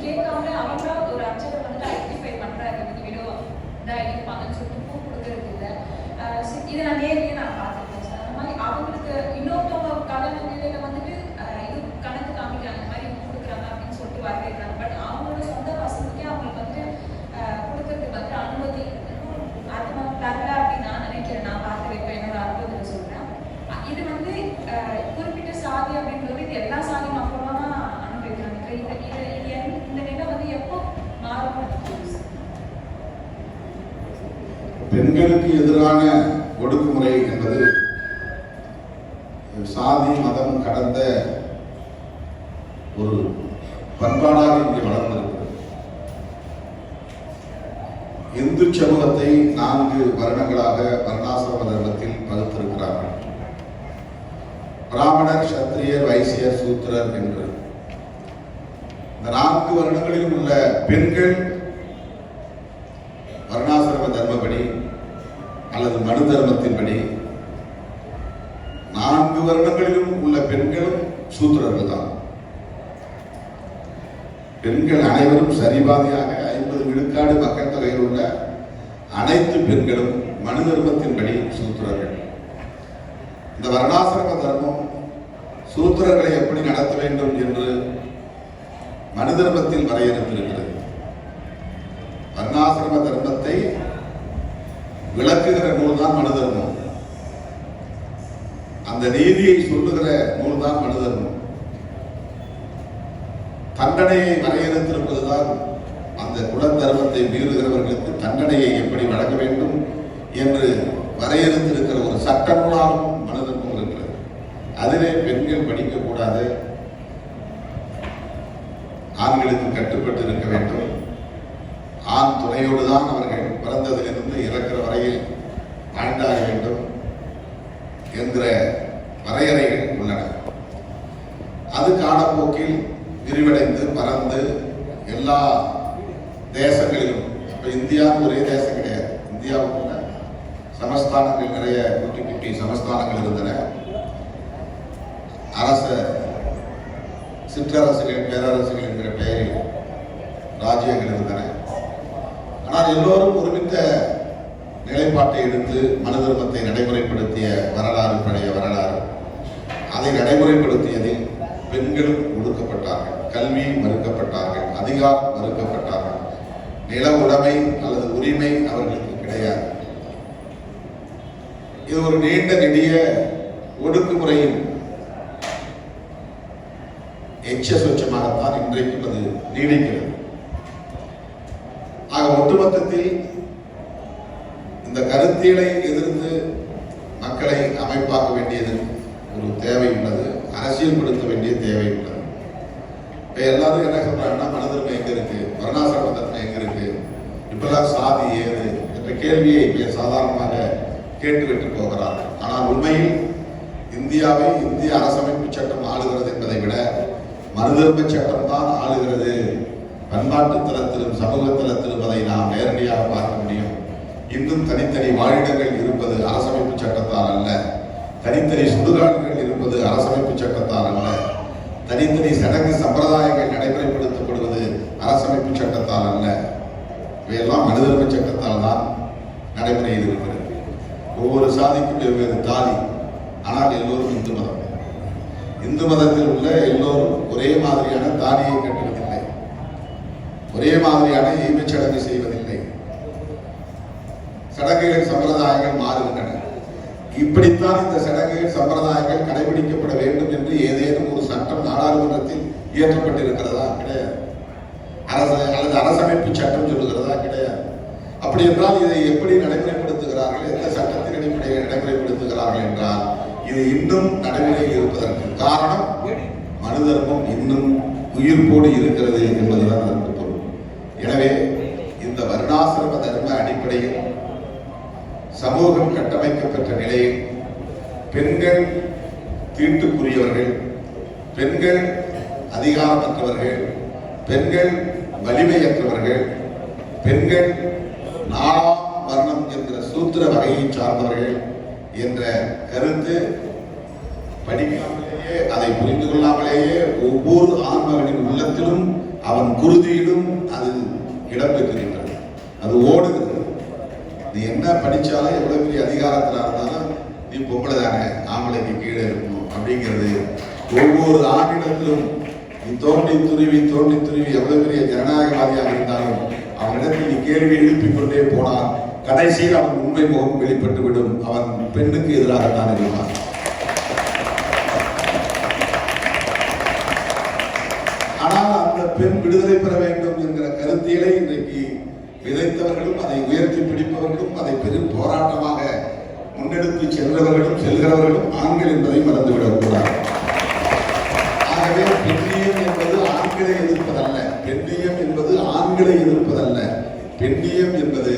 கேட்காம அவங்களா ஒரு அச்சத்தை வந்துட்டு ஐடென்டிஃபை பண்றாங்க இந்த வீடியோ இதாக இருப்பாங்கன்னு சொல்லிட்டு பூ கொடுக்கறது இல்லை. ஆஹ் இதை நான் நேர்லயே நான் பார்த்துருக்கேன் சார். அந்த மாதிரி அவங்களுக்கு இன்னொருத்தவங்க கடன் நிலையில வந்துட்டு ஆஹ் இது கணக்கு காமிக்கிறாங்க இந்த மாதிரி பூ கொடுக்குறாங்க அப்படின்னு சொல்லிட்டு வரவேற்கிறாங்க பட் அவங்களோட சொந்த வசதிக்கே அவங்களுக்கு வந்து ஆஹ் கொடுக்கறதுக்கு வந்து அனுமதி அது மாதிரி தரல அப்படின்னு நான் நினைக்கிறேன் நான் பார்த்து வைப்பேன் என்னோட அனுபவத்தில் சொல்றேன் அஹ் இது வந்து ஆஹ் குறிப்பிட்ட சாதி அப்படின்றது இது எல்லா சாதி மக்களும் தான் அனுபவிக்கிறாங்க இது இது இது எந்த- இந்த நிலை வந்து எப்போ மாறும் பெண்களுக்கு எதிரான ஒடுக்குமுறை என்பது சாதி மதம் கடந்த ஒரு பண்பாடாக இங்கே வளர்ந்திருக்கிறது. இந்து சமூகத்தை நான்கு வருடங்களாக வர்ணாசிரம தர்மத்தில் பகுத்திருக்கிறார்கள். பிராமணர் சத்திரியர் வைசியர் சூத்திரர் என்று. இந்த நான்கு வருடங்களிலும் உள்ள பெண்கள் வர்ணாசிரம தர்மப்படி அல்லது மனு தர்மத்தின்படி நான்கு வருடங்களிலும் உள்ள பெண்களும் சூத்திரர்கள் தான் பெண்கள் அனைவரும் சரிபாதியாக ஐம்பது விழுக்காடு மக்கள் தொகையில் உள்ள அனைத்து பெண்களும் மனு தர்மத்தின்படி சூத்திரர்கள். இந்த வருணாசிரம தர்மம் சூத்திரர்களை எப்படி நடத்த வேண்டும் என்று மனு தர்மத்தில் வரையறுத்திருக்கிறது. வர்ணாசிரம தர்மத்தை விளக்குகிற நூல் தான் மனு தர்மம். அந்த நீதியை சொல்லுகிற நூல் தான் மனு தர்மம். தண்டனையை வரையறுத்திருப்பதுதான் அந்த குலதர்மத்தை மீறுகிறவர்களுக்கு தண்டனையை எப்படி வழங்க வேண்டும் என்று வரையறுத்திருக்கிற ஒரு சட்ட நூலாகவும் மனு இருக்கிறது அதிலே பெண்கள் படிக்கக்கூடாது. ஆண்களுக்கு கட்டுப்பட்டு இருக்க வேண்டும். ஆண் துணையோடு தான் அவர்கள் பிறந்ததிலிருந்து இறக்கிற வரையில் வாழ்ந்தாக வேண்டும் என்கிற வரையறைகள் உள்ளன. அது காலப்போக்கில் விரிவடைந்து பறந்து எல்லா தேசங்களிலும் இப்போ இந்தியா ஒரே தேசம் கிடையாது. இந்தியாவுக்குள்ள சமஸ்தானங்கள் நிறைய குட்டி குட்டி சமஸ்தானங்கள் இருந்தன. அரச சிற்றரசுகள் பேரரசுகள் என்கிற பெயரில் ராஜ்யங்கள் இருந்தன. ஆனால் எல்லோரும் ஒருமித்த நிலைப்பாட்டை எடுத்து மனு தர்மத்தை நடைமுறைப்படுத்திய வரலாறு பழைய வரலாறு. அதை நடைமுறைப்படுத்தியதில் பெண்களும் ஒடுக்கப்பட்டார்கள். கல்வி மறுக்கப்பட்டார்கள் அதிகாரம் மறுக்கப்பட்டார்கள். நில உடைமை அல்லது உரிமை அவர்களுக்கு கிடையாது. இது ஒரு நீண்ட நெடிய ஒடுக்குமுறையின் எச்ச சொச்சமாகத்தான் இன்றைக்கும் அது நீடிக்கிறது. ஆக ஒட்டுமொத்தத்தில் இந்த கருத்தியலை எதிர்த்து மக்களை அமைப்பாக்க வேண்டியது ஒரு தேவை உள்ளது அரசியல்படுத்த வேண்டிய தேவை உள்ளது. இப்போ எல்லாரும் என்ன சொல்றாங்கன்னா மனதிற்மை எங்க இருக்கு? வர்ணாசிரம எங்கே எங்க இருக்கு? இப்பெல்லாம் சாதி ஏது? என்ற கேள்வியை இப்ப சாதாரணமாக கேட்டுவிட்டு போகிறார்கள். ஆனால் உண்மையில் இந்தியாவை இந்திய அரசமைப்பு சட்டம் ஆளுகிறது என்பதை விட மனுதர்ம சட்டம் தான் ஆளுகிறது. பண்பாட்டு தளத்திலும் சமூக தளத்திலும் அதை நாம் நேரடியாக பார்க்க முடியும். இன்னும் தனித்தனி வாழிடங்கள் இருப்பது அரசமைப்பு சட்டத்தால் அல்ல. தனித்தனி சுடுகாடுகள் இருப்பது அரசமைப்பு சட்டத்தால் அல்ல. தனித்தனி சடங்கு சம்பிரதாயங்கள் நடைமுறைப்படுத்தப்படுவது அரசமைப்பு சட்டத்தால் அல்ல. இவையெல்லாம் மனிதர்ம சட்டத்தால் தான் நடைமுறையில் இருக்கிறது ஒவ்வொரு சாதிக்கும் வெவ்வேறு தாலி ஆனால் எல்லோரும் இந்து மதம். இந்து மதத்தில் உள்ள எல்லோரும் ஒரே மாதிரியான தாலியை கட்டுவதில்லை. ஒரே மாதிரியான ஈமச்சடங்கு செய்வதில்லை. சடங்குகள் சம்பிரதாயங்கள் மாறுகின்றன. இப்படித்தான் இந்த சடங்குகள் சம்பிரதாயங்கள் கடைபிடிக்கப்பட வேண்டும் என்று ஏதேனும் ஒரு சட்டம் நாடாளுமன்றத்தில் இயற்றப்பட்டிருக்கிறதா? கிடையாது. அரச அல்லது அரசமைப்பு சட்டம் சொல்லுகிறதா? கிடையாது. அப்படி என்றால் இதை எப்படி நடைமுறைப்படுத்துகிறார்கள்? எந்த சட்டத்தின் அடிப்படையில் நடைமுறைப்படுத்துகிறார்கள் என்றால் இது இன்னும் நடைமுறையில் இருப்பதற்கு காரணம் மனு தர்மம் இன்னும் உயிர்ப்போடு இருக்கிறது என்பதுதான் அதற்கு பொருள். எனவே இந்த வருடாசிரம தர்ம அடிப்படையில் சமூகம் கட்டமைக்கப்பட்ட நிலையில் பெண்கள் தீட்டுக்குரியவர்கள் பெண்கள் அதிகாரமற்றவர்கள் பெண்கள் வலிமையற்றவர்கள் பெண்கள் நாலாம் வர்ணம் என்ற சூத்திர வகையை சார்ந்தவர்கள் என்ற கருத்து படிக்காமலேயே அதை புரிந்து கொள்ளாமலேயே ஒவ்வொரு ஆன்மகனின் உள்ளத்திலும் அவன் குருதியிலும் அது இடம்பெற்றிருக்கிறது. அது ஓடுகிறது. நீ என்ன படிச்சாலும் எவ்வளவு பெரிய அதிகாரத்தில் இருந்தாலும் நீ பொம்பளை தானே ஆம்பளைக்கு கீழே இருக்கணும் அப்படிங்கிறது ஒவ்வொரு ஆணிடத்திலும் நீ தோண்டி துருவி தோண்டி துருவி எவ்வளவு பெரிய ஜனநாயகவாதியாக இருந்தாலும் அவனிடத்தில் நீ கேள்வி எழுப்பிக் கொண்டே போனால் கடைசியில் அவன் உண்மை முகம் வெளிப்பட்டு விடும் அவன் பெண்ணுக்கு எதிராகத்தான் இருப்பான். ஆனால் அந்த பெண் விடுதலை பெற வேண்டும் என்கிற கருத்தியலை இன்றைக்கு விதைத்தவர்களும் அதை உயர்த்தி பிடிப்பவர்களும் அதை பெரும் போராட்டமாக முன்னெடுத்து சென்றவர்களும் செல்கிறவர்களும் ஆண்கள் என்பதை மறந்துவிடக்கூடாது. ஆகவே பெண்ணியம் என்பது ஆண்களை எதிர்ப்பதல்ல பெண்ணியம் என்பது ஆண்களை எதிர்ப்பதல்ல. பெண்ணியம் என்பது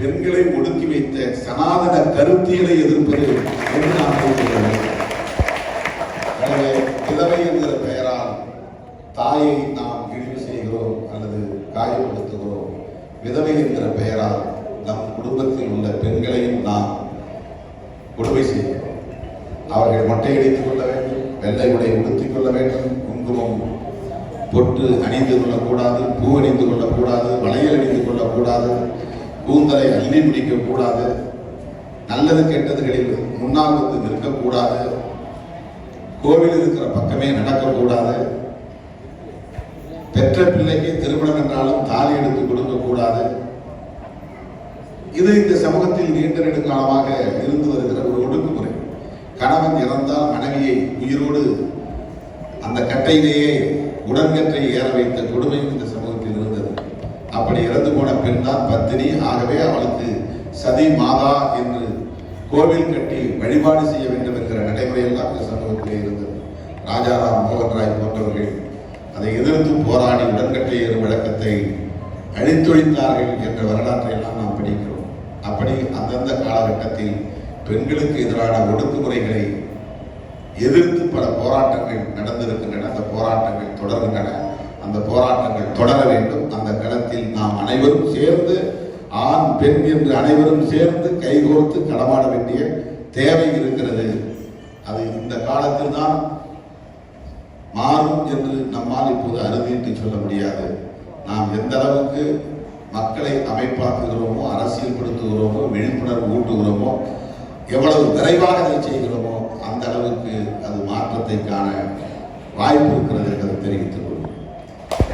பெண்களை ஒடுக்கி வைத்த சனாதன கருத்தியலை எதிர்ப்பது என்று நாம் கூறுகிறோம். எனவே விதவை என்கிற பெயரால் தாயை நாம் இழிவு செய்கிறோம் அல்லது காயப்படுத்துகிறோம். விதவை என்கிற பெயரால் நம் குடும்பத்தில் உள்ள பெண்களையும் நாம் கொடுமை செய்வோம் அவர்கள் மொட்டையடித்துக் கொள்ள வேண்டும் வெள்ளை உடை உடுத்திக் கொள்ள வேண்டும் குங்குமம் பொட்டு அணிந்து கொள்ளக்கூடாது பூ அணிந்து கொள்ளக்கூடாது வளையல் அணிந்து கொள்ளக்கூடாது கூந்தலை அள்ளி பிடிக்கக்கூடாது நல்லது கெட்டதுகளில் முன்னால் வந்து நிற்கக்கூடாது கோவில் இருக்கிற பக்கமே நடக்கக்கூடாது பெற்ற பிள்ளைக்கு திருமணம் என்றாலும் தாலி எடுத்து கொடுக்க கூடாது. இது இந்த சமூகத்தில் நீண்ட நெடுங்காலமாக இருந்து வருகிற ஒரு ஒடுக்குமுறை. கணவன் இறந்தால் மனைவியை உயிரோடு அந்த கட்டையிலேயே உடன்கட்டை ஏற வைத்த கொடுமை இந்த சமூகத்தில் இருந்தது. அப்படி இறந்து போன பெண் தான் பத்தினி. ஆகவே அவளுக்கு சதி மாதா என்று கோவில் கட்டி வழிபாடு செய்ய வேண்டும் என்கிற நடைமுறையெல்லாம் இந்த சமூகத்திலே இருந்தது. ராஜாராம் மோகன் ராய் போன்றவர்கள் அதை எதிர்த்து போராடி உடன்கட்டை ஏறும் விளக்கத்தை அழித்தொழித்தார்கள் என்ற வரலாற்றை எல்லாம் நாம் படிக்கிறோம். அப்படி அந்தந்த காலகட்டத்தில் பெண்களுக்கு எதிரான ஒடுக்குமுறைகளை எதிர்த்து பல போராட்டங்கள் நடந்திருக்கின்றன. அந்த போராட்டங்கள் தொடர்கின்றன. அந்த போராட்டங்கள் தொடர வேண்டும். அந்த களத்தில் நாம் அனைவரும் சேர்ந்து ஆண் பெண் என்று அனைவரும் சேர்ந்து கைகோர்த்து களமாட வேண்டிய தேவை இருக்கிறது. அது இந்த காலத்தில் தான் மாறும் என்று நம்மால் இப்போது அறுதிட்டு சொல்ல முடியாது. நாம் எந்த அளவுக்கு மக்களை அமைப்பாக்குகிறோமோ அரசியல்படுத்துகிறோமோ விழிப்புணர்வு ஊட்டுகிறோமோ எவ்வளவு விரைவாக அதை செய்கிறோமோ அந்த அளவுக்கு அது மாற்றத்தை காண வாய்ப்பு இருக்கிறது என்பதை தெரிவித்துள்ளோம்